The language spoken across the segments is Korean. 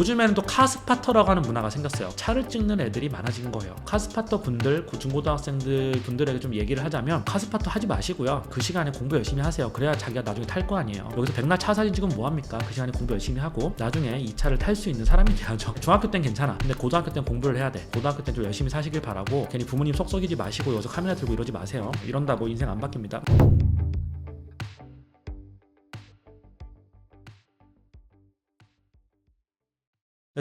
요즘에는 또 카스파터라고 하는 문화가 생겼어요. 차를 찍는 애들이 많아진 거예요. 카스파터 분들, 그 중고등학생들 분들에게 좀 얘기를 하자면 카스파터 하지 마시고요. 그 시간에 공부 열심히 하세요. 그래야 자기가 나중에 탈 거 아니에요. 여기서 백날 차 사진 찍으면 뭐 합니까? 그 시간에 공부 열심히 하고 나중에 이 차를 탈 수 있는 사람이 돼야죠. 중학교 땐 괜찮아. 근데 고등학교 땐 공부를 해야 돼. 고등학교 땐 좀 열심히 사시길 바라고 괜히 부모님 속 썩이지 마시고 여기서 카메라 들고 이러지 마세요. 이런다고 인생 안 바뀝니다.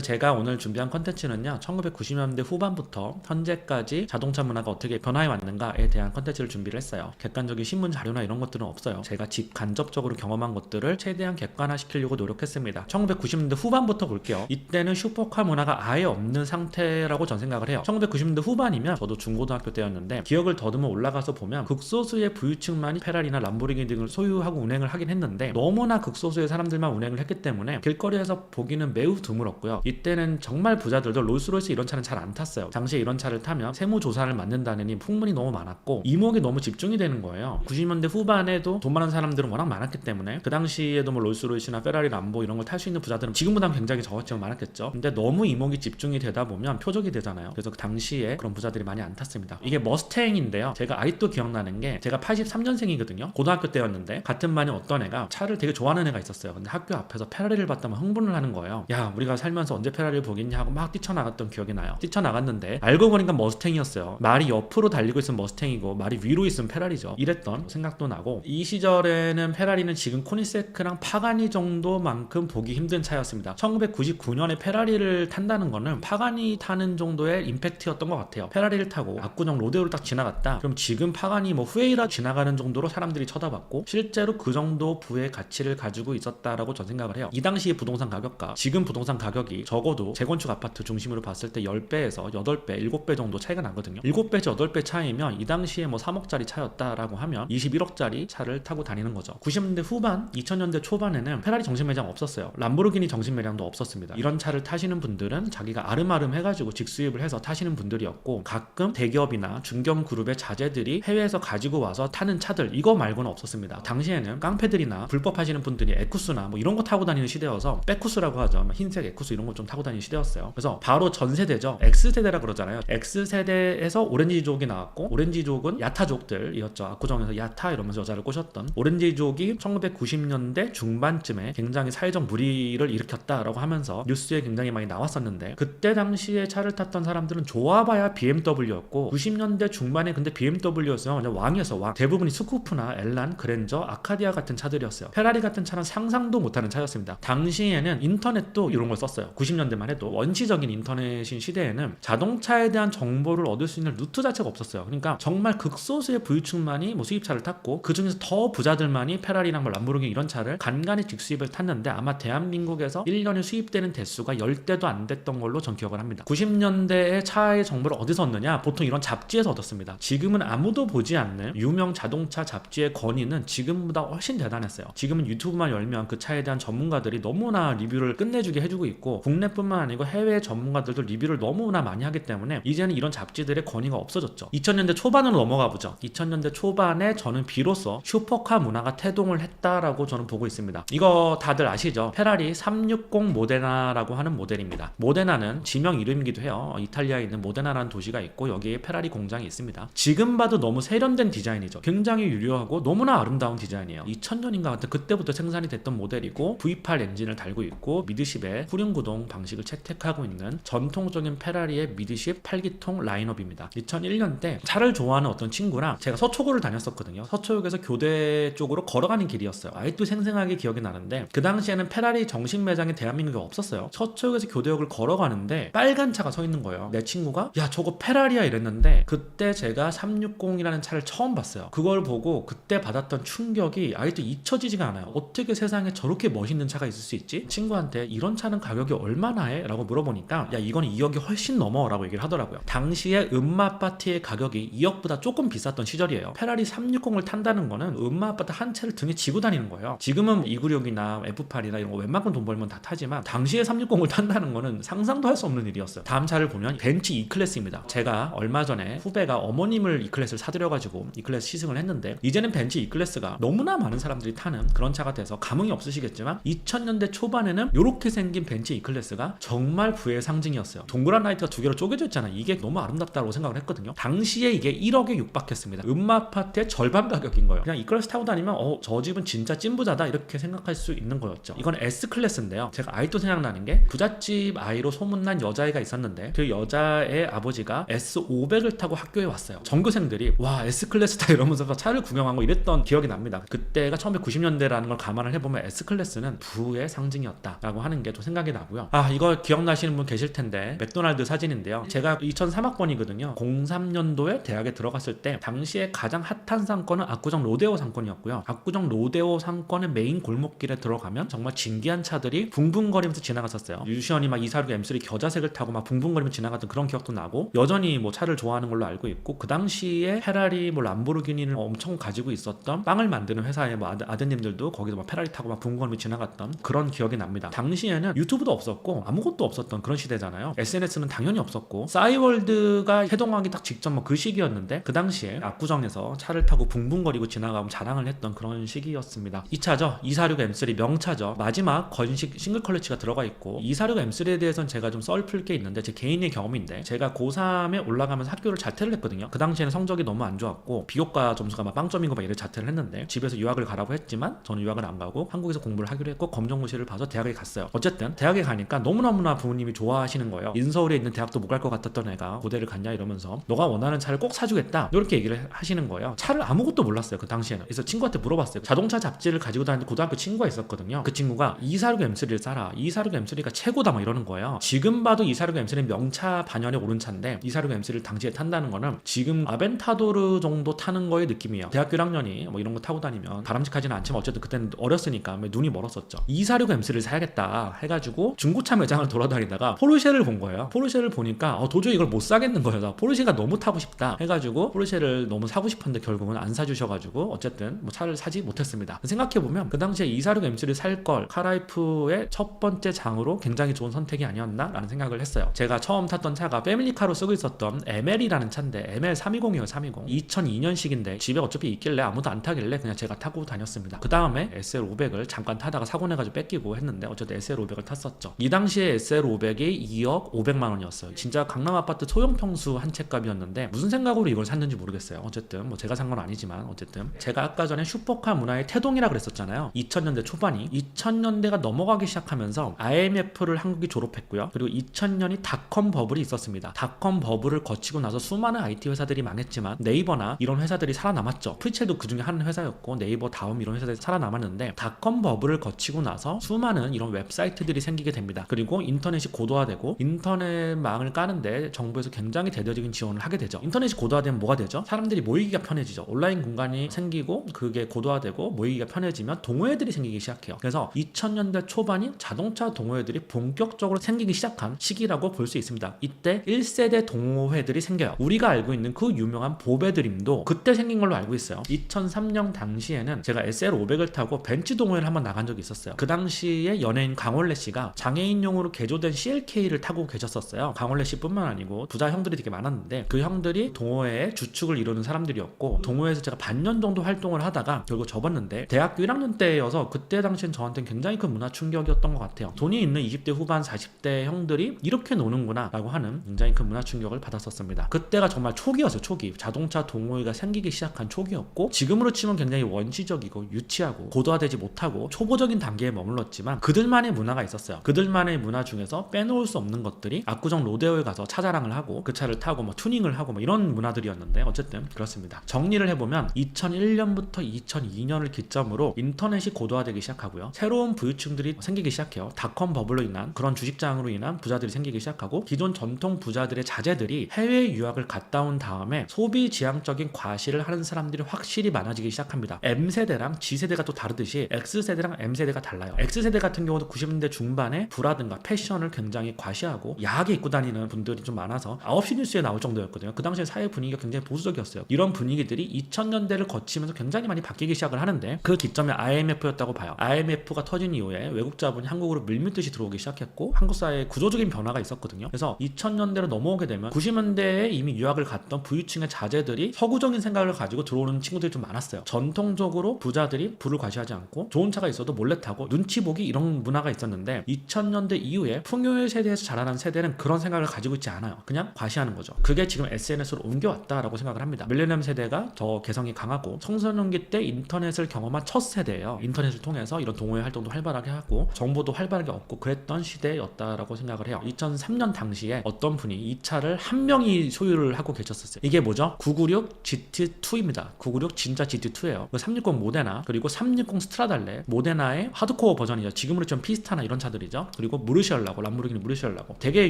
제가 오늘 준비한 컨텐츠는요 1990년대 후반부터 현재까지 자동차 문화가 어떻게 변화해 왔는가에 대한 컨텐츠를 준비를 했어요. 객관적인 신문 자료나 이런 것들은 없어요. 제가 직간접적으로 경험한 것들을 최대한 객관화 시키려고 노력했습니다. 1990년대 후반부터 볼게요. 이때는 슈퍼카 문화가 아예 없는 상태라고 전 생각을 해요. 1990년대 후반이면 저도 중고등학교 때였는데 기억을 더듬어 올라가서 보면 극소수의 부유층만이 페라리나 람보르기니 등을 소유하고 운행을 하긴 했는데 너무나 극소수의 사람들만 운행을 했기 때문에 길거리에서 보기는 매우 드물었고요 이때는 정말 부자들도 롤스로이스 이런 차는 잘 안 탔어요. 당시에 이런 차를 타면 세무조사를 맡는다느니 풍문이 너무 많았고 이목이 너무 집중이 되는 거예요. 90년대 후반에도 돈 많은 사람들은 워낙 많았기 때문에 그 당시에도 뭐 롤스로이스나 페라리 람보 이런 걸 탈 수 있는 부자들은 지금보다는 굉장히 적었지만 많았겠죠. 근데 너무 이목이 집중이 되다 보면 표적이 되잖아요. 그래서 그 당시에 그런 부자들이 많이 안 탔습니다. 이게 머스탱인데요. 제가 아직도 기억나는 게 제가 83년생이거든요. 고등학교 때였는데 같은 반에 어떤 애가 차를 되게 좋아하는 애가 있었어요. 근데 학교 앞에서 페라리를 봤다면 흥분을 하는 거예요. 야 우리가 살면서 언제 페라리를 보겠냐 하고 막 뛰쳐나갔던 기억이 나요. 뛰쳐나갔는데 알고 보니까 머스탱이었어요. 말이 옆으로 달리고 있으면 머스탱이고 말이 위로 있으면 페라리죠. 이랬던 생각도 나고 이 시절에는 페라리는 지금 코니세크랑 파가니 정도만큼 보기 힘든 차였습니다. 1999년에 페라리를 탄다는 거는 파가니 타는 정도의 임팩트였던 것 같아요. 페라리를 타고 압구정 로데오를 딱 지나갔다. 그럼 지금 파가니 뭐 후에이라 지나가는 정도로 사람들이 쳐다봤고 실제로 그 정도 부의 가치를 가지고 있었다라고 전 생각을 해요. 이 당시의 부동산 가격과 지금 부동산 가격이 적어도 재건축 아파트 중심으로 봤을 때 10배에서 8배, 7배 정도 차이가 나거든요. 7배에서 8배 차이면 이 당시에 뭐 3억짜리 차였다라고 하면 21억짜리 차를 타고 다니는 거죠. 90년대 후반, 2000년대 초반에는 페라리 정식 매장 없었어요. 람보르기니 정식 매장도 없었습니다. 이런 차를 타시는 분들은 자기가 아름아름 해가지고 직수입을 해서 타시는 분들이었고 가끔 대기업이나 중견 그룹의 자재들이 해외에서 가지고 와서 타는 차들 이거 말고는 없었습니다. 당시에는 깡패들이나 불법 하시는 분들이 에쿠스나 뭐 이런 거 타고 다니는 시대여서 빼쿠스라고 하죠. 뭐 흰색 에쿠스 이런 거좀 타고 다니는 시대였어요. 그래서 바로 전 세대죠. X 세대라 그러잖아요. X 세대에서 오렌지족이 나왔고 오렌지족은 야타족들이었죠. 압구정에서 야타 이러면서 여자를 꼬셨던 오렌지족이 1990년대 중반쯤에 굉장히 사회적 무리를 일으켰다라고 하면서 뉴스에 굉장히 많이 나왔었는데 그때 당시에 차를 탔던 사람들은 좋아봐야 BMW였고 90년대 중반에 근데 BMW였어요. 완전 왕이었어 왕. 대부분이 스쿠프나 엘란, 그랜저, 아카디아 같은 차들이었어요. 페라리 같은 차는 상상도 못하는 차였습니다. 당시에는 인터넷도 이런 걸 썼어요. 90년대만 해도 원시적인 인터넷인 시대에는 자동차에 대한 정보를 얻을 수 있는 루트 자체가 없었어요. 그러니까 정말 극소수의 부유층만이 뭐 수입차를 탔고 그 중에서 더 부자들만이 페라리랑 뭐 람보르기니 이런 차를 간간히 직수입을 탔는데 아마 대한민국에서 1년에 수입되는 대수가 10대도 안 됐던 걸로 전 기억을 합니다. 90년대에 차의 정보를 어디서 얻느냐? 보통 이런 잡지에서 얻었습니다. 지금은 아무도 보지 않는 유명 자동차 잡지의 권위는 지금보다 훨씬 대단했어요. 지금은 유튜브만 열면 그 차에 대한 전문가들이 너무나 리뷰를 끝내주게 해주고 있고 국내뿐만 아니고 해외 전문가들도 리뷰를 너무나 많이 하기 때문에 이제는 이런 잡지들의 권위가 없어졌죠. 2000년대 초반으로 넘어가 보죠. 2000년대 초반에 저는 비로소 슈퍼카 문화가 태동을 했다라고 저는 보고 있습니다. 이거 다들 아시죠? 페라리 360 모데나라고 하는 모델입니다. 모데나는 지명 이름이기도 해요. 이탈리아에 있는 모데나라는 도시가 있고 여기에 페라리 공장이 있습니다. 지금 봐도 너무 세련된 디자인이죠. 굉장히 유려하고 너무나 아름다운 디자인이에요. 2000년인가 같은 그때부터 생산이 됐던 모델이고 V8 엔진을 달고 있고 미드십에 후륜구동 방식을 채택하고 있는 전통적인 페라리의 미드십 8기통 라인업입니다. 2001년 때 차를 좋아하는 어떤 친구랑 제가 서초구를 다녔었거든요. 서초역에서 교대 쪽으로 걸어가는 길이었어요. 아직도 생생하게 기억이 나는데 그 당시에는 페라리 정식 매장이 대한민국에 없었어요. 서초역에서 교대역을 걸어가는데 빨간 차가 서 있는 거예요. 내 친구가 야 저거 페라리야 이랬는데 그때 제가 360이라는 차를 처음 봤어요. 그걸 보고 그때 받았던 충격이 아직도 잊혀지지가 않아요. 어떻게 세상에 저렇게 멋있는 차가 있을 수 있지? 친구한테 이런 차는 가격이 얼마 나 해? 라고 물어보니까 야 이건 2억이 훨씬 넘어 라고 얘기를 하더라고요. 당시에 음마 아파트의 가격이 2억보다 조금 비쌌던 시절이에요. 페라리 360을 탄다는 거는 음마 아파트 한 채를 등에 지고 다니는 거예요. 지금은 296이나 F8이나 이런 거 웬만큼 돈 벌면 다 타지만 당시에 360을 탄다는 거는 상상도 할 수 없는 일이었어요. 다음 차를 보면 벤츠 E클래스입니다. 제가 얼마 전에 후배가 어머님을 E클래스를 사드려가지고 E클래스 시승을 했는데 이제는 벤츠 E클래스가 너무나 많은 사람들이 타는 그런 차가 돼서 감흥이 없으시겠지만 2000년대 초반에는 이렇게 생긴 벤츠 E클래스 S클래스가 정말 부의 상징이었어요. 동그란 라이트가 두 개로 쪼개져 있잖아. 이게 너무 아름답다고 생각을 했거든요. 당시에 이게 1억에 육박했습니다. 음마 아파트의 절반 가격인 거예요. 그냥 이 클래스 타고 다니면 어, 저 집은 진짜 찐부자다 이렇게 생각할 수 있는 거였죠. 이건 S클래스인데요. 제가 아직도 생각나는 게 부잣집 아이로 소문난 여자애가 있었는데 그 여자의 아버지가 S500을 타고 학교에 왔어요. 전교생들이 와 S클래스다 이러면서 차를 구경하고 이랬던 기억이 납니다. 그때가 1990년대라는 걸 감안을 해보면 S클래스는 부의 상징이었다라고 하는 게또 생각이 나고요. 아 이거 기억나시는 분 계실 텐데 맥도날드 사진인데요. 제가 2003학번이거든요. 03년도에 대학에 들어갔을 때 당시에 가장 핫한 상권은 압구정 로데오 상권이었고요. 압구정 로데오 상권의 메인 골목길에 들어가면 정말 진기한 차들이 붕붕거리면서 지나갔었어요. 유시원이 막 246 M3 겨자색을 타고 막 붕붕거리면서 지나갔던 그런 기억도 나고 여전히 뭐 차를 좋아하는 걸로 알고 있고 그 당시에 페라리 뭐 람보르기니를 엄청 가지고 있었던 빵을 만드는 회사의 뭐 아드, 아드님들도 거기서 막 페라리 타고 막 붕붕거리면서 지나갔던 그런 기억이 납니다. 당시에는 유튜브도 없었고 아무것도 없었던 그런 시대잖아요. SNS는 당연히 없었고 싸이월드가 해동하기 딱 직전 뭐 그 시기였는데 그 당시에 압구정에서 차를 타고 붕붕거리고 지나가면 자랑을 했던 그런 시기였습니다. 이 차죠. 246 M3 명차죠. 마지막 건식 싱글 컬러치가 들어가 있고 246 M3에 대해서는 제가 좀 썰풀 게 있는데 제 개인의 경험인데 제가 고3에 올라가면서 학교를 자퇴를 했거든요. 그 당시에는 성적이 너무 안 좋았고 비교과 점수가 막 빵점이고 막 이래 자퇴를 했는데 집에서 유학을 가라고 했지만 저는 유학을 안 가고 한국에서 공부를 하기로 했고 검정고시를 봐서 대학에 갔어요. 어쨌든 대학에 가니까 너무너무나 부모님이 좋아하시는 거예요. 인서울에 있는 대학도 못 갈 것 같았던 애가 고대를 갔냐 이러면서 너가 원하는 차를 꼭 사주겠다 이렇게 얘기를 하시는 거예요. 차를 아무것도 몰랐어요 그 당시에는. 그래서 친구한테 물어봤어요. 자동차 잡지를 가지고 다니는 고등학교 친구가 있었거든요. 그 친구가 246 M3를 사라. 246 M3가 최고다 막 이러는 거예요. 지금 봐도 246 M3는 명차 반열에 오른 차인데 246 M3를 당시에 탄다는 거는 지금 아벤타도르 정도 타는 거의 느낌이에요. 대학교 1학년이 뭐 이런 거 타고 다니면 바람직하지는 않지만 어쨌든 그때는 어렸으니까 눈이 멀었었죠. 246 M3를 사야겠다 해가지고 중 고차 매장을 돌아다니다가 포르쉐를 본 거예요. 포르쉐를 보니까 어, 도저히 이걸 못 사겠는 거예요. 나 포르쉐가 너무 타고 싶다 해가지고 포르쉐를 너무 사고 싶었는데 결국은 안 사주셔가지고 어쨌든 뭐 차를 사지 못했습니다. 생각해 보면 그 당시에 246 M3를 살 걸 카라이프의 첫 번째 장으로 굉장히 좋은 선택이 아니었나라는 생각을 했어요. 제가 처음 탔던 차가 패밀리카로 쓰고 있었던 ML이라는 차인데 ML 320이에요 320 2002년식인데 집에 어차피 있길래 아무도 안 타길래 그냥 제가 타고 다녔습니다. 그 다음에 SL500을 잠깐 타다가 사고 내가지고 뺏기고 했는데 어쨌든 SL500을 탔었죠. 이 당시에 SL500이 2억 500만 원이었어요. 진짜 강남 아파트 소형 평수 한 채 값이었는데 무슨 생각으로 이걸 샀는지 모르겠어요. 어쨌든 뭐 제가 산 건 아니지만 어쨌든 제가 아까 전에 슈퍼카 문화의 태동이라 그랬었잖아요. 2000년대 초반이 2000년대가 넘어가기 시작하면서 IMF를 한국이 졸업했고요. 그리고 2000년이 닷컴 버블이 있었습니다. 닷컴 버블을 거치고 나서 수많은 IT 회사들이 망했지만 네이버나 이런 회사들이 살아남았죠. 프리첼도 그 중에 한 회사였고 네이버 다음 이런 회사들이 살아남았는데 닷컴 버블을 거치고 나서 수많은 이런 웹사이트들이 생기게 됩니다. 그리고 인터넷이 고도화되고 인터넷망을 까는데 정부에서 굉장히 대대적인 지원을 하게 되죠. 인터넷이 고도화되면 뭐가 되죠? 사람들이 모이기가 편해지죠. 온라인 공간이 생기고 그게 고도화되고 모이기가 편해지면 동호회들이 생기기 시작해요. 그래서 2000년대 초반인 자동차 동호회들이 본격적으로 생기기 시작한 시기라고 볼 수 있습니다. 이때 1세대 동호회들이 생겨요. 우리가 알고 있는 그 유명한 보배드림도 그때 생긴 걸로 알고 있어요. 2003년 당시에는 제가 SL500을 타고 벤츠 동호회를 한번 나간 적이 있었어요. 그 당시에 연예인 강원래 씨가 장애 인용으로 개조된 CLK를 타고 계셨었어요. 강원래 씨뿐만 아니고 부자 형들이 되게 많았는데 그 형들이 동호회의 주축을 이루는 사람들이었고 동호회에서 제가 반년 정도 활동을 하다가 결국 접었는데 대학교 1학년 때여서 그때 당시엔 저한테는 굉장히 큰 문화 충격이었던 것 같아요. 돈이 있는 20대 후반 40대 형들이 이렇게 노는구나 라고 하는 굉장히 큰 문화 충격을 받았었습니다. 그때가 정말 초기였어요. 초기. 자동차 동호회가 생기기 시작한 초기였고 지금으로 치면 굉장히 원시적이고 유치하고 고도화되지 못하고 초보적인 단계에 머물렀지만 그들만의 문화가 있었어요. 그들 만의 문화 중에서 빼놓을 수 없는 것들이 압구정 로데오에 가서 차자랑을 하고 그 차를 타고 뭐 튜닝을 하고 뭐 이런 문화들이었는데 어쨌든 그렇습니다. 정리를 해보면 2001년부터 2002년을 기점으로 인터넷이 고도화되기 시작하고요. 새로운 부유층들이 생기기 시작해요. 닷컴 버블로 인한 그런 주식장으로 인한 부자들이 생기기 시작하고 기존 전통 부자들의 자제들이 해외 유학을 갔다 온 다음에 소비 지향적인 과시를 하는 사람들이 확실히 많아지기 시작합니다. M세대랑 G세대가 또 다르듯이 X세대랑 M세대가 달라요. X세대 같은 경우도 90년대 중반에 부라든가 패션을 굉장히 과시하고 야하게 입고 다니는 분들이 좀 많아서 9시 뉴스에 나올 정도였거든요. 그 당시에 사회 분위기가 굉장히 보수적이었어요. 이런 분위기들이 2000년대를 거치면서 굉장히 많이 바뀌기 시작을 하는데 그 기점이 IMF였다고 봐요. IMF가 터진 이후에 외국 자본이 한국으로 밀밀듯이 들어오기 시작했고 한국 사회에 구조적인 변화가 있었거든요. 그래서 2000년대로 넘어오게 되면 90년대에 이미 유학을 갔던 부유층의 자제들이 서구적인 생각을 가지고 들어오는 친구들이 좀 많았어요. 전통적으로 부자들이 부를 과시하지 않고 좋은 차가 있어도 몰래 타고 눈치 보기 이런 문화가 있었는데 2000 년대 이후에 풍요의 세대에서 자라난 세대는 그런 생각을 가지고 있지 않아요. 그냥 과시하는 거죠. 그게 지금 SNS로 옮겨왔다라고 생각을 합니다. 밀레니엄 세대가 더 개성이 강하고 청소년기 때 인터넷을 경험한 첫 세대예요. 인터넷을 통해서 이런 동호회 활동도 활발하게 하고 정보도 활발하게 얻고 그랬던 시대였다라고 생각을 해요. 2003년 당시에 어떤 분이 이 차를 한 명이 소유를 하고 계셨었어요. 이게 뭐죠? 996 GT2입니다. 996 진짜 GT2예요. 360 모데나 그리고 360 스트라달레 모데나의 하드코어 버전이죠. 지금으로 좀 피스타나 이런 차들이죠. 그리고 무르시얼라고 람보르기니 무르시얼라고 되게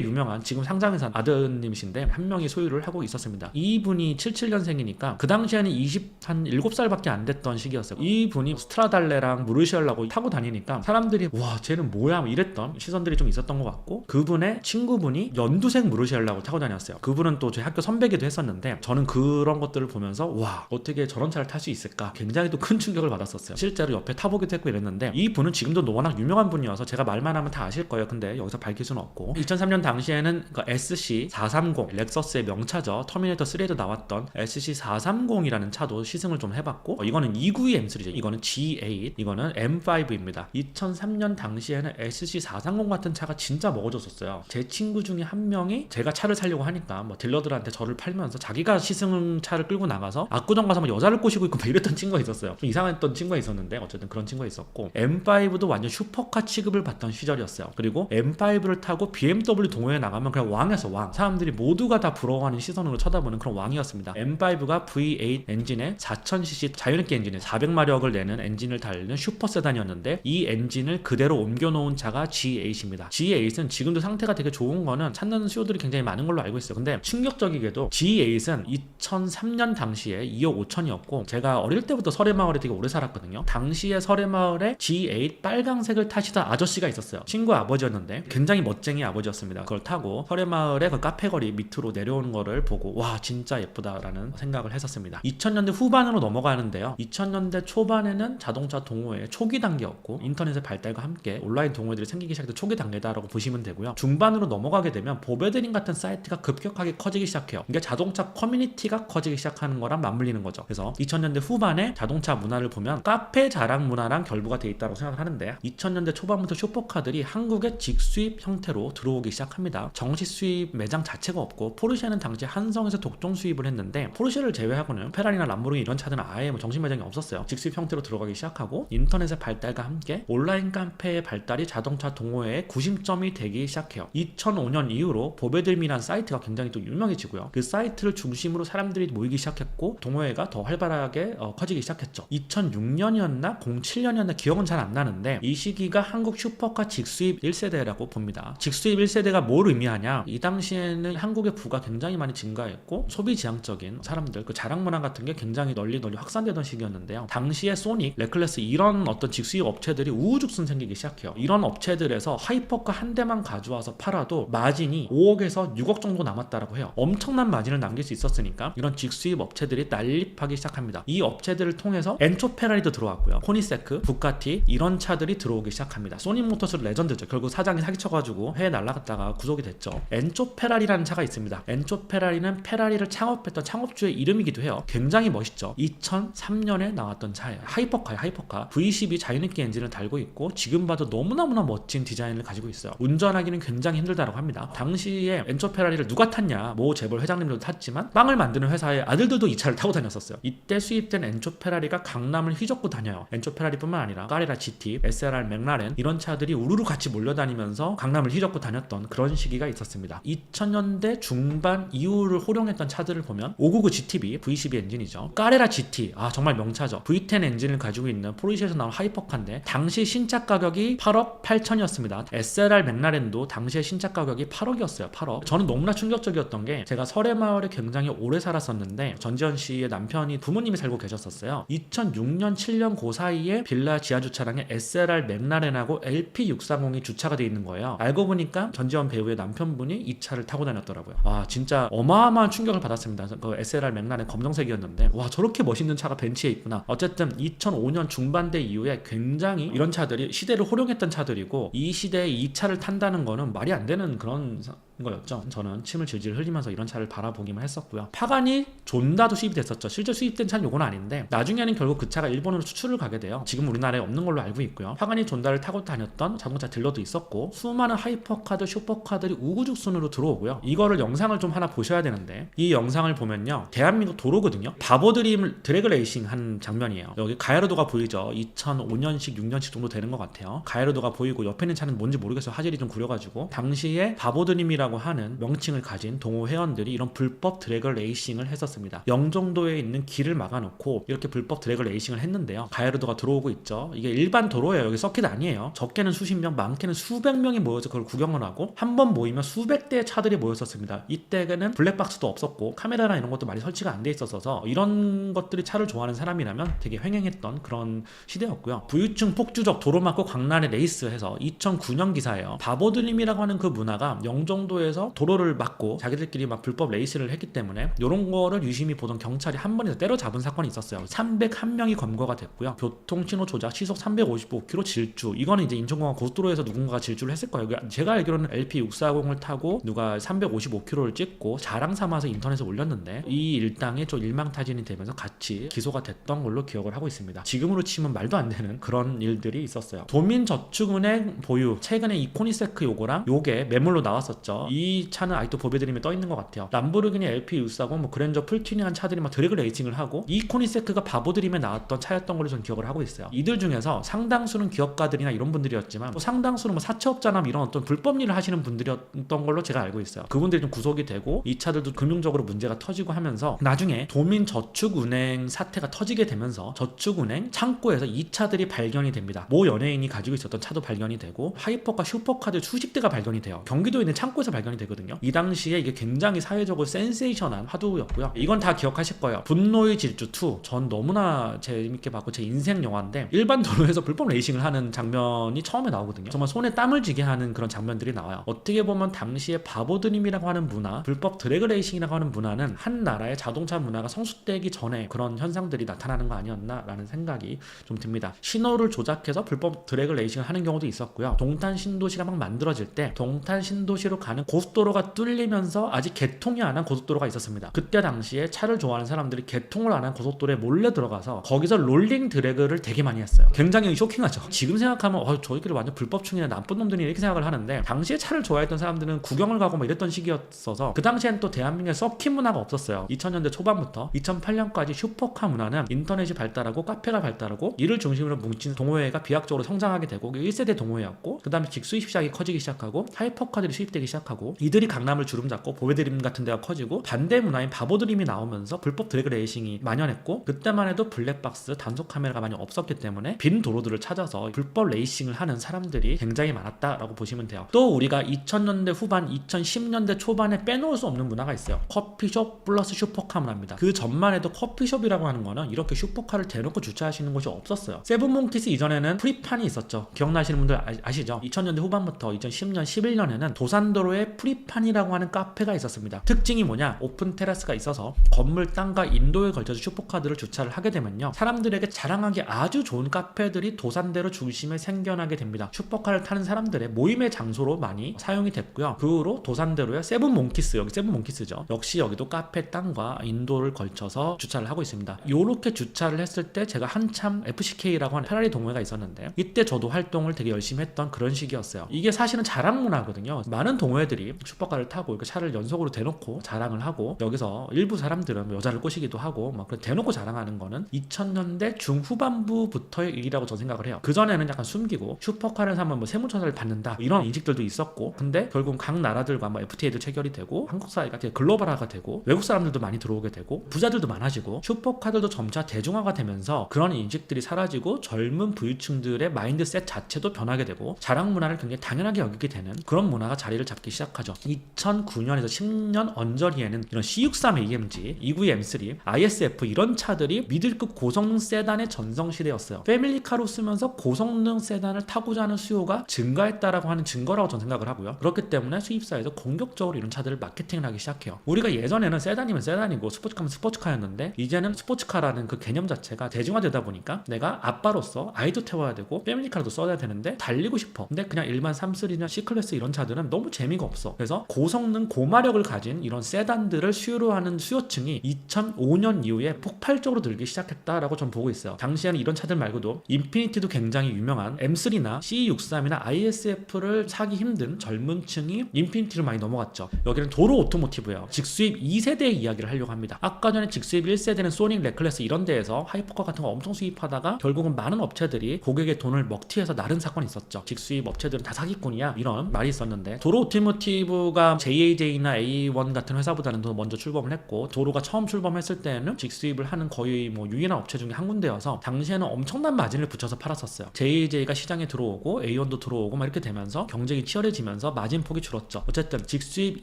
유명한 지금 상장회사 아드님이신데 한 명이 소유를 하고 있었습니다. 이분이 77년생이니까 그 당시에는 20한 7살밖에 안 됐던 시기였어요. 이분이 스트라달레랑 무르시얼라고 타고 다니니까 사람들이 와 쟤는 뭐야 뭐 이랬던 시선들이 좀 있었던 것 같고 그분의 친구분이 연두색 무르시얼라고 타고 다녔어요. 그분은 또 저희 학교 선배기도 했었는데 저는 그런 것들을 보면서 와 어떻게 저런 차를 탈 수 있을까 굉장히 또 큰 충격을 받았었어요. 실제로 옆에 타보기도 했고 이랬는데 이 분은 지금도 워낙 유명한 분이어서 제가 말만 하면 다 아실 거예요. 근데 여기서 밝힐 수는 없고 2003년 당시에는 그 SC430 렉서스의 명차죠. 터미네이터 3에도 나왔던 SC430이라는 차도 시승을 좀 해봤고 어, 이거는 292 M3죠. 이거는 G8 이거는 M5입니다. 2003년 당시에는 SC430 같은 차가 진짜 먹어졌었어요. 제 친구 중에 한 명이 제가 차를 살려고 하니까 뭐 딜러들한테 저를 팔면서 자기가 시승 차를 끌고 나가서 압구정 가서 막 여자를 꼬시고 있고 막 이랬던 친구가 있었어요. 좀 이상했던 친구가 있었는데 어쨌든 그런 친구가 있었고 M5도 완전 슈퍼카 취급을 받던 시절이었어요. 그리고 M5를 타고 BMW 동호회 나가면 그냥 왕에서 왕. 사람들이 모두가 다 부러워하는 시선으로 쳐다보는 그런 왕이었습니다. M5가 V8 엔진에 4000cc 자유닉기 엔진에 400마력을 내는 엔진을 달리는 슈퍼 세단이었는데 이 엔진을 그대로 옮겨놓은 차가 G8입니다. G8은 지금도 상태가 되게 좋은 거는 찾는 수요들이 굉장히 많은 걸로 알고 있어요. 근데 충격적이게도 G8은 2003년 당시에 2억 5천이었고 제가 어릴 때부터 설해마을에 되게 오래 살았거든요. 당시에 설해마을에 G8 빨강색을 타시던 아저씨가 있었어요. 친구 아버지였는데 굉장히 멋쟁이 아버지였습니다. 그걸 타고 설해마을의 그 카페거리 밑으로 내려오는 거를 보고 와 진짜 예쁘다라는 생각을 했었습니다. 2000년대 후반으로 넘어가는데요. 2000년대 초반에는 자동차 동호회 초기 단계였고 인터넷의 발달과 함께 온라인 동호회들이 생기기 시작했던 초기 단계다라고 보시면 되고요. 중반으로 넘어가게 되면 보베드림 같은 사이트가 급격하게 커지기 시작해요. 이게 자동차 커뮤니티가 커지기 시작하는 거랑 맞물리는 거죠. 그래서 2000년대 후반에 자동차 문화를 보면 카페 자랑 문화랑 결부가 돼 있다고 생각을 하는데 2000년대 초반부터 슈퍼카들이 한 국에 직수입 형태로 들어오기 시작합니다. 정식 수입 매장 자체가 없고 포르쉐는 당시 한성에서 독종 수입을 했는데 포르쉐를 제외하고는 페라리나 람보르기니 이런 차들은 아예 뭐 정식 매장이 없었어요. 직수입 형태로 들어가기 시작하고 인터넷의 발달과 함께 온라인 카페의 발달이 자동차 동호회의 구심점이 되기 시작해요. 2005년 이후로 보베들미란 사이트가 굉장히 또 유명해지고요. 그 사이트를 중심으로 사람들이 모이기 시작했고 동호회가 더 활발하게 어, 커지기 시작했죠. 2006년이었나 07년이었나 기억은 잘 안 나는데 이 시기가 한국 슈퍼카 직수 입 1세대라고 봅니다. 직수입 1세대가 뭘 의미하냐? 이 당시에는 한국의 부가 굉장히 많이 증가했고 소비 지향적인 사람들 그 자랑 문화 같은 게 굉장히 널리 널리 확산되던 시기였는데요. 당시에 소닉, 레클레스 이런 어떤 직수입 업체들이 우후죽순 생기기 시작해요. 이런 업체들에서 하이퍼카 한 대만 가져와서 팔아도 마진이 5억에서 6억 정도 남았다라고 해요. 엄청난 마진을 남길 수 있었으니까 이런 직수입 업체들이 난립하기 시작합니다. 이 업체들을 통해서 엔초 페라리도 들어왔고요. 코니세크, 부카티 이런 차들이 들어오기 시작합니다. 소닉 모터스 레전드 죠. 결국 사장이 사기쳐가지고 해외 날아갔다가 구속이 됐죠. 엔초 페라리라는 차가 있습니다. 엔초 페라리는 페라리를 창업했던 창업주의 이름이기도 해요. 굉장히 멋있죠. 2003년에 나왔던 차예요. 하이퍼카예요. 하이퍼카. V12 자유닉기 엔진을 달고 있고 지금 봐도 너무너무나 멋진 디자인을 가지고 있어요. 운전하기는 굉장히 힘들다고 합니다. 당시에 엔초 페라리를 누가 탔냐? 모 재벌 회장님도 탔지만 빵을 만드는 회사의 아들들도 이 차를 타고 다녔었어요. 이때 수입된 엔초 페라리가 강남을 휘젓고 다녀요. 엔초 페라리뿐만 아니라 까레라 GT, SLR 맥라렌 이런 차들이 우르르 같이 몰려다니면서 강남을 휘젓고 다녔던 그런 시기가 있었습니다. 2000년대 중반 이후를 호령했던 차들을 보면 599 GTB V12 엔진이죠. 까레라 GT 아 정말 명차죠. V10 엔진을 가지고 있는 포르쉐에서 나온 하이퍼카인데 당시 신차 가격이 8억 8천이었습니다. SLR 맥라렌도 당시의 신차 가격이 8억이었어요. 8억. 저는 너무나 충격적이었던 게 제가 설해마을에 굉장히 오래 살았었는데 전지현 씨의 남편이 부모님이 살고 계셨었어요. 2006년 7년 그 사이에 빌라 지하 주차장에 SLR 맥라렌하고 LP630 이 주차가 돼 있는 거예요. 알고 보니까 전지현 배우의 남편분이 이 차를 타고 다녔더라고요. 와 진짜 어마어마한 충격을 받았습니다. 그 SLR 맥라렌 검정색이었는데 와 저렇게 멋있는 차가 벤치에 있구나. 어쨌든 2005년 중반대 이후에 굉장히 이런 차들이 시대를 호령했던 차들이고 이 시대에 이 차를 탄다는 거는 말이 안 되는 그런 사- 거였죠. 저는 침을 질질 흘리면서 이런 차를 바라보기만 했었고요. 파간이 존다도 수입이 됐었죠. 실제 수입된 차는 요건 아닌데 나중에는 결국 그 차가 일본으로 수출을 가게 돼요. 지금 우리나라에 없는 걸로 알고 있고요. 파간이 존다를 타고 다녔던 자동차 딜러도 있었고 수많은 하이퍼카드, 슈퍼카들이 우후죽순으로 들어오고요. 이거를 영상을 좀 하나 보셔야 되는데 이 영상을 보면요. 대한민국 도로거든요. 바보드림 드래그 레이싱 한 장면이에요. 여기 가야로도가 보이죠. 2005년식, 6년식 정도 되는 것 같아요. 가야로도가 보이고 옆에 있는 차는 뭔지 모르겠어요. 화질이 좀 구려가지고 당시에 바보드림이라고 하는 명칭을 가진 동호 회원들이 이런 불법 드래그 레이싱을 했었습니다. 영종도에 있는 길을 막아놓고 이렇게 불법 드래그 레이싱을 했는데요. 가야로도가 들어오고 있죠. 이게 일반 도로예요. 여기 서킷 아니에요. 적게는 수십 명, 많게는 수백 명이 모여서 그걸 구경을 하고 한 번 모이면 수백 대의 차들이 모였었습니다. 이때는 블랙박스도 없었고 카메라나 이런 것도 많이 설치가 안 돼 있었어서 이런 것들이 차를 좋아하는 사람이라면 되게 횡행했던 그런 시대였고요. 부유층 폭주적 도로 막고 광란에 레이스 해서 2009년 기사예요. 바보드림이라고 하는 그 문화가 영종도에 서 도로를 막고 자기들끼리 막 불법 레이스를 했기 때문에 이런 거를 유심히 보던 경찰이 한 번에서 때려잡은 사건이 있었어요. 301명이 검거가 됐고요. 교통 신호 조작, 시속 355km 질주. 이거는 이제 인천공항 고속도로에서 누군가가 질주를 했을 거예요. 제가 알기로는 LP 640을 타고 누가 355km를 찍고 자랑 삼아서 인터넷에 올렸는데 이 일당이 좀 일망타진이 되면서 같이 기소가 됐던 걸로 기억을 하고 있습니다. 지금으로 치면 말도 안 되는 그런 일들이 있었어요. 도민저축은행 보유 최근에 이코니세크 요거랑 요게 매물로 나왔었죠. 이 차는 아직도 보배드림에 떠 있는 것 같아요. 람보르기니 LP 640, 뭐 그랜저 풀튜닝한 차들이 막 드래그 레이싱을 하고 이 코니세크가 바보드림에 나왔던 차였던 걸로 저는 기억을 하고 있어요. 이들 중에서 상당수는 기업가들이나 이런 분들이었지만 또 상당수는 뭐 사채업자나 이런 어떤 불법 일을 하시는 분들이었던 걸로 제가 알고 있어요. 그분들이 좀 구속이 되고 이 차들도 금융적으로 문제가 터지고 하면서 나중에 도민 저축은행 사태가 터지게 되면서 저축은행 창고에서 이 차들이 발견이 됩니다. 모 연예인이 가지고 있었던 차도 발견이 되고 하이퍼카 슈퍼카들 수십 대가 발견이 돼요. 경기도에 있는 창고에서 발견이 되거든요. 이 당시에 이게 굉장히 사회적으로 센세이션한 화두였고요. 이건 다 기억하실 거예요. 분노의 질주 2. 전 너무나 재밌게 봤고 제 인생 영화인데 일반 도로에서 불법 레이싱을 하는 장면이 처음에 나오거든요. 정말 손에 땀을 쥐게 하는 그런 장면들이 나와요. 어떻게 보면 당시에 바보드림이라고 하는 문화, 불법 드래그 레이싱이라고 하는 문화는 한 나라의 자동차 문화가 성숙되기 전에 그런 현상들이 나타나는 거 아니었나라는 생각이 좀 듭니다. 신호를 조작해서 불법 드래그 레이싱을 하는 경우도 있었고요. 동탄 신도시가 막 만들어질 때 동탄 신도시로 가는 고속도로가 뚫리면서 아직 개통이 안 한 고속도로가 있었습니다. 그때 당시에 차를 좋아하는 사람들이 개통을 안 한 고속도로에 몰래 들어가서 거기서 롤링 드래그를 되게 많이 했어요. 굉장히 쇼킹하죠. 지금 생각하면 어, 저희끼리 완전 불법충이나 나쁜 놈들이 이렇게 생각을 하는데 당시에 차를 좋아했던 사람들은 구경을 가고 막 이랬던 시기였어서 그 당시엔 또 대한민국에 서킷 문화가 없었어요. 2000년대 초반부터 2008년까지 슈퍼카 문화는 인터넷이 발달하고 카페가 발달하고 이를 중심으로 뭉친 동호회가 비약적으로 성장하게 되고 1세대 동호회였고 그 다음에 직수입 시장이 커지기 시작하고 하이퍼카들이 수입되기 시작하고 이들이 강남을 주름잡고 보배드림 같은 데가 커지고 반대 문화인 바보드림이 나오면서 불법 드래그 레이싱이 만연했고 그때만 해도 블랙박스 단속 카메라가 많이 없었기 때문에 빈 도로들을 찾아서 불법 레이싱을 하는 사람들이 굉장히 많았다라고 보시면 돼요. 또 우리가 2000년대 후반, 2010년대 초반에 빼놓을 수 없는 문화가 있어요. 커피숍 플러스 슈퍼카 문화입니다. 그 전만 해도 커피숍이라고 하는 거는 이렇게 슈퍼카를 대놓고 주차하시는 곳이 없었어요. 세븐몽키스 이전에는 프리판이 있었죠. 기억나시는 분들 아- 아시죠? 2000년대 후반부터 2010년, 11년에는 도산도로에 프리판이라고 하는 카페가 있었습니다. 특징이 뭐냐? 오픈 테라스가 있어서 건물 땅과 인도에 걸쳐서 슈퍼카들을 주차를 하게 되면요. 사람들에게 자랑하기 아주 좋은 카페들이 도산대로 중심에 생겨나게 됩니다. 슈퍼카를 타는 사람들의 모임의 장소로 많이 사용이 됐고요. 그 후로 도산대로에 세븐 몽키스, 여기 세븐 몽키스죠. 역시 여기도 카페 땅과 인도를 걸쳐서 주차를 하고 있습니다. 요렇게 주차를 했을 때 제가 한참 FCK라고 하는 페라리 동호회가 있었는데 이때 저도 활동을 되게 열심히 했던 그런 시기였어요. 이게 사실은 자랑 문화거든요. 많은 동호회들 이 슈퍼카를 타고 이렇게 차를 연속으로 대놓고 자랑을 하고 여기서 일부 사람들은 뭐 여자를 꼬시기도 하고 막 대놓고 자랑하는 거는 2000년대 중후반부부터의 일이라고 저는 생각을 해요. 그 전에는 약간 숨기고 슈퍼카를 사면 뭐 세무조사를 받는다 이런 인식들도 있었고 근데 결국 각 나라들과 뭐 FTA도 체결이 되고 한국 사회가 되게 글로벌화가 되고 외국 사람들도 많이 들어오게 되고 부자들도 많아지고 슈퍼카들도 점차 대중화가 되면서 그런 인식들이 사라지고 젊은 부유층들의 마인드셋 자체도 변하게 되고 자랑 문화를 굉장히 당연하게 여기게 되는 그런 문화가 자리를 잡기 시작 하죠. 2009년에서 10년 언저리에는 이런 C63 AMG, 29 M3, ISF 이런 차들이 미들급 고성능 세단의 전성시대였어요. 패밀리카로 쓰면서 고성능 세단을 타고자 하는 수요가 증가했다라고 하는 증거라고 저는 생각을 하고요. 그렇기 때문에 수입사에서 공격적으로 이런 차들을 마케팅을 하기 시작해요. 우리가 예전에는 세단이면 세단이고 스포츠카면 스포츠카였는데 이제는 스포츠카라는 그 개념 자체가 대중화되다 보니까 내가 아빠로서 아이도 태워야 되고 패밀리카도 써야 되는데 달리고 싶어. 근데 그냥 일반 3, 3나 C클래스 이런 차들은 너무 재미가 없어. 그래서 고성능 고마력을 가진 이런 세단들을 수요로 하는 수요층이 2005년 이후에 폭발적으로 늘기 시작했다라고 전 보고 있어요. 당시에는 이런 차들 말고도 인피니티도 굉장히 유명한 M3나 CE63이나 ISF를 사기 힘든 젊은 층이 인피니티로 많이 넘어갔죠. 여기는 도로 오토모티브예요. 직수입 2세대의 이야기를 하려고 합니다. 아까 전에 직수입 1세대는 소닉, 레클레스 이런 데에서 하이퍼카 같은 거 엄청 수입하다가 결국은 많은 업체들이 고객의 돈을 먹튀해서 나른 사건이 있었죠. 직수입 업체들은 다 사기꾼이야 이런 말이 있었는데 도로 오토모 티브가 JAJ나 A1 같은 회사보다는 더 먼저 출범을 했고 도로가 처음 출범했을 때는 직수입을 하는 거의 뭐 유일한 업체 중에 한 군데여서 당시에는 엄청난 마진을 붙여서 팔았었어요. JAJ가 시장에 들어오고 A1도 들어오고 막 이렇게 되면서 경쟁이 치열해지면서 마진 폭이 줄었죠. 어쨌든 직수입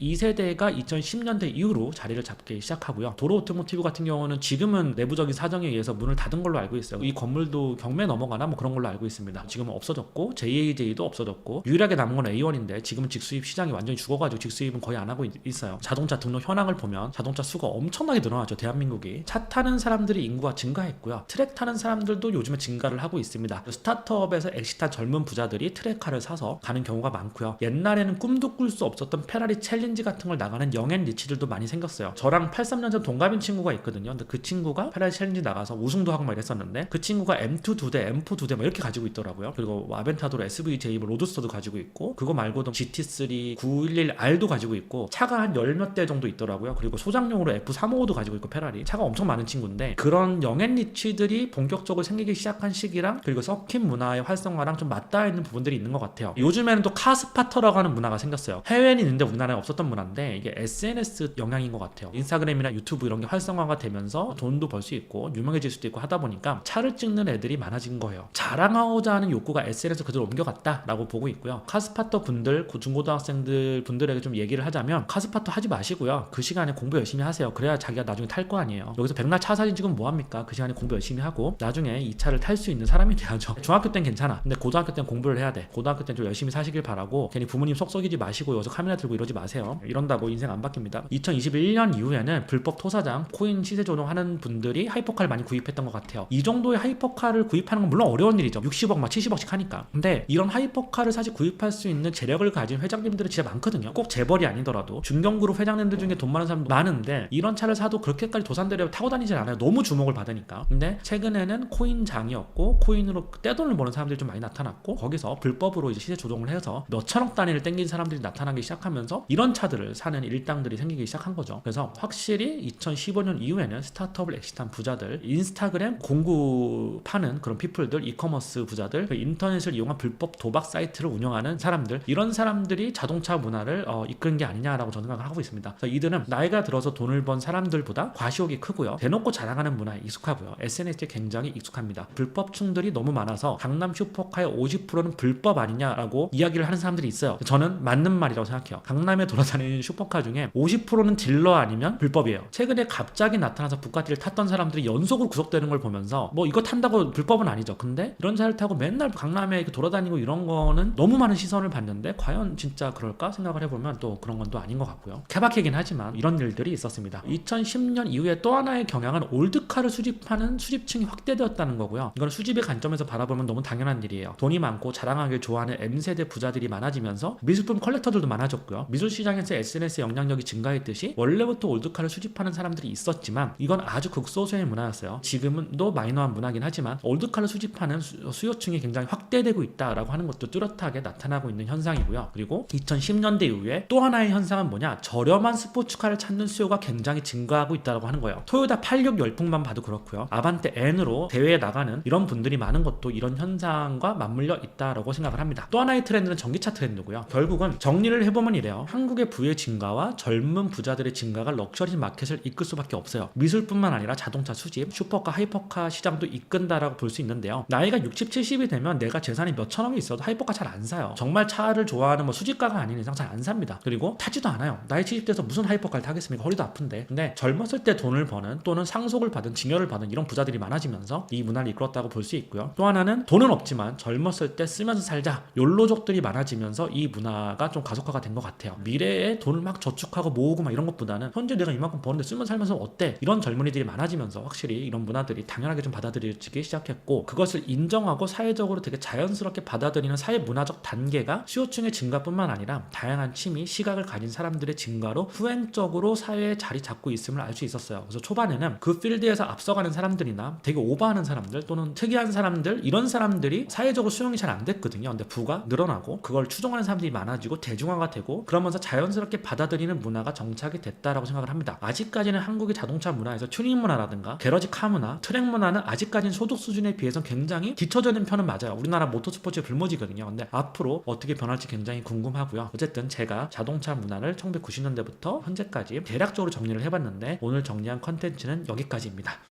2세대가 2010년대 이후로 자리를 잡기 시작하고요. 도로 오토모티브 같은 경우는 지금은 내부적인 사정에 의해서 문을 닫은 걸로 알고 있어요. 이 건물도 경매 넘어가나 뭐 그런 걸로 알고 있습니다. 지금은 없어졌고 JAJ도 없어졌고 유일하게 남은 건 A1인데 지금은 직수입 시장이 완전히 죽어가지고 직수입은 거의 안 하고 있- 있어요. 자동차 등록 현황을 보면 자동차 수가 엄청나게 늘어났죠. 대한민국이 차 타는 사람들이 인구가 증가했고요. 트랙 타는 사람들도 요즘에 증가를 하고 있습니다. 스타트업에서 엑시타 젊은 부자들이 트랙카를 사서 가는 경우가 많고요. 옛날에는 꿈도 꿀 수 없었던 페라리 챌린지 같은 걸 나가는 영앤 리치들도 많이 생겼어요. 저랑 83년생 동갑인 친구가 있거든요. 근데 그 친구가 페라리 챌린지 나가서 우승도 하고 막 이랬었는데 그 친구가 M2 두 대, M4 두 대 막 이렇게 가지고 있더라고요. 그리고 뭐 아벤타도로 SVJ 뭐 로드스터도 가지고 있고 그거 말고도 GT3 911R도 가지고 있고 차가 한 열 몇 대 정도 있더라고요. 그리고 소장용으로 F355도 가지고 있고 페라리 차가 엄청 많은 친구인데 그런 영앤 리치들이 본격적으로 생기기 시작한 시기랑 그리고 서킷 문화의 활성화랑 좀 맞닿아 있는 부분들이 있는 것 같아요. 요즘에는 또 카스파터라고 하는 문화가 생겼어요. 해외에는 있는데 우리나라에 없었던 문화인데 이게 SNS 영향인 것 같아요. 인스타그램이나 유튜브 이런 게 활성화가 되면서 돈도 벌 수 있고 유명해질 수도 있고 하다 보니까 차를 찍는 애들이 많아진 거예요. 자랑하고자 하는 욕구가 SNS 그대로 옮겨갔다라고 보고 있고요. 카스파터 분들, 고- 중고등학생들 분들에게 좀 얘기를 하자면 카스파터 하지 마시고요. 그 시간에 공부 열심히 하세요. 그래야 자기가 나중에 탈 거 아니에요. 여기서 백날 차 사진 찍으면 뭐 합니까? 그 시간에 공부 열심히 하고 나중에 이 차를 탈 수 있는 사람이 돼야죠. 중학교 땐 괜찮아. 근데 고등학교 땐 공부를 해야 돼. 고등학교 땐 좀 열심히 사시길 바라고 괜히 부모님 속 썩이지 마시고 여기서 카메라 들고 이러지 마세요. 이런다고 인생 안 바뀝니다. 2021년 이후에는 불법 토사장, 코인 시세 조정하는 분들이 하이퍼카를 많이 구입했던 것 같아요. 이 정도의 하이퍼카를 구입하는 건 물론 어려운 일이죠. 60억 막 70억씩 하니까. 근데 이런 하이퍼카를 사실 구입할 수 있는 재력을 가진 회장님들은 진짜 많거든요. 꼭 재벌이 아니더라도 중견그룹 회장님들 중에 돈 많은 사람도 많은데 이런 차를 사도 그렇게까지 도산대려 타고 다니진 않아요. 너무 주목을 받으니까. 근데 최근에는 코인 장이었고 코인으로 떼돈을 버는 사람들이 좀 많이 나타났고 거기서 불법으로 이제 시세 조정을 해서 몇 천억 단위를 땡긴 사람들이 나타나기 시작하면서 이런 차들을 사는 일당들이 생기기 시작한 거죠. 그래서 확실히 2015년 이후에는 스타트업을 엑시트한 부자들, 인스타그램 공구 파는 그런 피플들, 이커머스 부자들, 그 인터넷을 이용한 불법 도박 사이트를 운영하는 사람들 이런 사람들이 자동차 문화를 어, 이끄는 게 아니냐라고 저는 생각을 하고 있습니다. 그래서 이들은 나이가 들어서 돈을 번 사람들보다 과시욕이 크고요. 대놓고 자랑하는 문화에 익숙하고요. SNS에 굉장히 익숙합니다. 불법충들이 너무 많아서 강남 슈퍼카의 50%는 불법 아니냐라고 이야기를 하는 사람들이 있어요. 저는 맞는 말이라고 생각해요. 강남에 돌아다니는 슈퍼카 중에 50%는 딜러 아니면 불법이에요. 최근에 갑자기 나타나서 부가티를 탔던 사람들이 연속으로 구속되는 걸 보면서 뭐 이거 탄다고 불법은 아니죠. 근데 이런 차를 타고 맨날 강남에 돌아다니고 이런 거는 너무 많은 시선을 받는데 과연 진짜 그럴까 생각을 해보면 또 그런 건 또 아닌 것 같고요. 케바케긴 하지만 이런 일들이 있었습니다. 2010년 이후에 또 하나의 경향은 올드카를 수집하는 수집층이 확대되었다는 거고요. 이건 수집의 관점에서 바라보면 너무 당연한 일이에요. 돈이 많고 자랑하길 좋아하는 M세대 부자들이 많아지면서 미술품 컬렉터들도 많아졌고요. 미술 시장에서 SNS 영향력이 증가했듯이 원래부터 올드카를 수집하는 사람들이 있었지만 이건 아주 극소수의 문화였어요. 지금은 또 마이너한 문화긴 하지만 올드카를 수집하는 수- 수요층이 굉장히 확대되고 있다라고 하는 것도 뚜렷하게 나타나고 있는 현상이고요. 그리고 2010 년대 이후에 또 하나의 현상은 뭐냐? 저렴한 스포츠카를 찾는 수요가 굉장히 증가하고 있다고 하는 거예요. 토요타 86 열풍만 봐도 그렇고요. 아반떼 N으로 대회에 나가는 이런 분들이 많은 것도 이런 현상과 맞물려 있다라고 생각을 합니다. 또 하나의 트렌드는 전기차 트렌드고요. 결국은 정리를 해보면 이래요. 한국의 부의 증가와 젊은 부자들의 증가가 럭셔리 마켓을 이끌 수밖에 없어요. 미술뿐만 아니라 자동차 수집, 슈퍼카, 하이퍼카 시장도 이끈다라고 볼 수 있는데요. 나이가 60, 70이 되면 내가 재산이 몇 천억이 있어도 하이퍼카 잘 안 사요. 정말 차를 좋아하는 뭐 수집가가 아닌 이상 잘 안 삽니다. 그리고 타지도 않아요. 나이 70대에서 무슨 하이퍼카를 타겠습니까? 허리도 아픈데. 근데 젊었을 때 돈을 버는 또는 상속을 받은 증여를 받은 이런 부자들이 많아지면서 이 문화를 이끌었다고 볼 수 있고요. 또 하나는 돈은 없지만 젊었을 때 쓰면서 살자. 욜로족들이 많아지면서 이 문화가 좀 가속화가 된 것 같아요. 미래에 돈을 막 저축하고 모으고 막 이런 것보다는 현재 내가 이만큼 버는데 쓰면서 살면서 어때? 이런 젊은이들이 많아지면서 확실히 이런 문화들이 당연하게 좀 받아들여지기 시작했고 그것을 인정하고 사회적으로 되게 자연스럽게 받아들이는 사회 문화적 단계가 수요층의 증가뿐만 아니라 다양한 취미, 시각을 가진 사람들의 증가로 후행적으로 사회에 자리 잡고 있음을 알 수 있었어요. 그래서 초반에는 그 필드에서 앞서가는 사람들이나 되게 오버하는 사람들 또는 특이한 사람들 이런 사람들이 사회적으로 수용이 잘 안 됐거든요. 근데 부가 늘어나고 그걸 추종하는 사람들이 많아지고 대중화가 되고 그러면서 자연스럽게 받아들이는 문화가 정착이 됐다라고 생각을 합니다. 아직까지는 한국의 자동차 문화에서 튜닝 문화라든가 게러지 카 문화, 트랙 문화는 아직까지는 소득 수준에 비해서 굉장히 뒤처져 있는 편은 맞아요. 우리나라 모터스포츠의 불모지거든요. 근데 앞으로 어떻게 변할지 굉장히 궁금하고요. 어쨌든 제가 자동차 문화를 1990년대부터 현재까지 대략적으로 정리를 해봤는데 오늘 정리한 컨텐츠는 여기까지입니다.